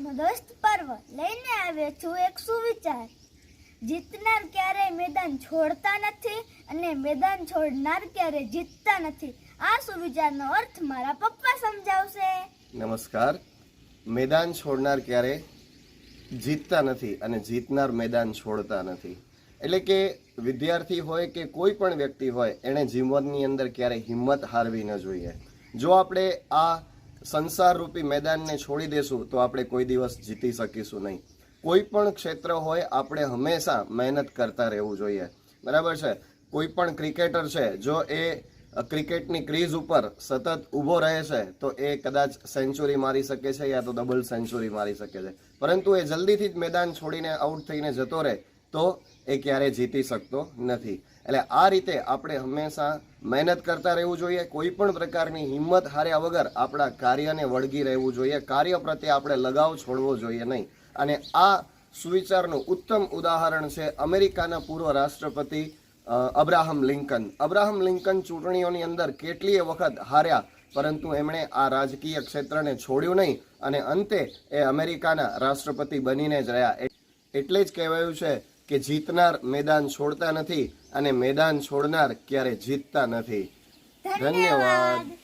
દોસ્ત પર્વ લઈને આવ્યો છું એક સુવિચાર. જીતનાર ક્યારેય મેદાન છોડતા નથી અને મેદાન છોડનાર ક્યારેય જીતતા નથી. આ સુવિચારનો અર્થ મારા પપ્પા સમજાવશે. નમસ્કાર. મેદાન છોડનાર ક્યારે જીતતા નથી અને જીતનાર મેદાન છોડતા નથી. એટલે કે વિદ્યાર્થી હોય કે કોઈ પણ વ્યક્તિ હોય, એણે જીવનની અંદર ક્યારે હિંમત હારવી ન જોઈએ. જો આપણે આ સંસાર રૂપી મેદાનને છોડી દેશું તો આપણે કોઈ દિવસ જીતી શકીશું નહીં. કોઈ પણ ક્ષેત્ર હોય આપણે હંમેશા મહેનત કરતા રહેવું જોઈએ. બરાબર છે? કોઈ પણ ક્રિકેટર છે, જો એ ક્રિકેટની ક્રીઝ ઉપર સતત ઊભો રહે છે, તો એ કદાચ સેન્ચુરી મારી શકે છે યા તો ડબલ સેન્ચુરી મારી શકે છે. પરંતુ એ જલ્દીથી જ મેદાન છોડીને આઉટ થઈને જતો રહે તો એ ક્યારેય જીતી શકતો નથી. એટલે આ રીતે આપણે હંમેશા મહેનત કરતા રહેવું જોઈએ. કોઈ પણ પ્રકારની હિંમત હાર્યા વગર આપણા કાર્યને વળગી રહેવું જોઈએ. કાર્ય પ્રત્યે આપણે લગાવ છોડવો જોઈએ નહીં. અને આ સુવિચારનું ઉત્તમ ઉદાહરણ છે અમેરિકાના પૂર્વ રાષ્ટ્રપતિ અબ્રાહમ લિંકન. અબ્રાહમ લિંકન ચૂંટણીઓની અંદર કેટલીય વખત હાર્યા, પરંતુ એમણે આ રાજકીય ક્ષેત્રને છોડ્યું નહીં અને અંતે એ અમેરિકાના રાષ્ટ્રપતિ બનીને જ રહ્યા. એટલે જ કહેવાયું છે કે જીતનાર મેદાન છોડતા નથી અને મેદાન છોડનાર ક્યારે જીતતા નથી. ધન્યવાદ.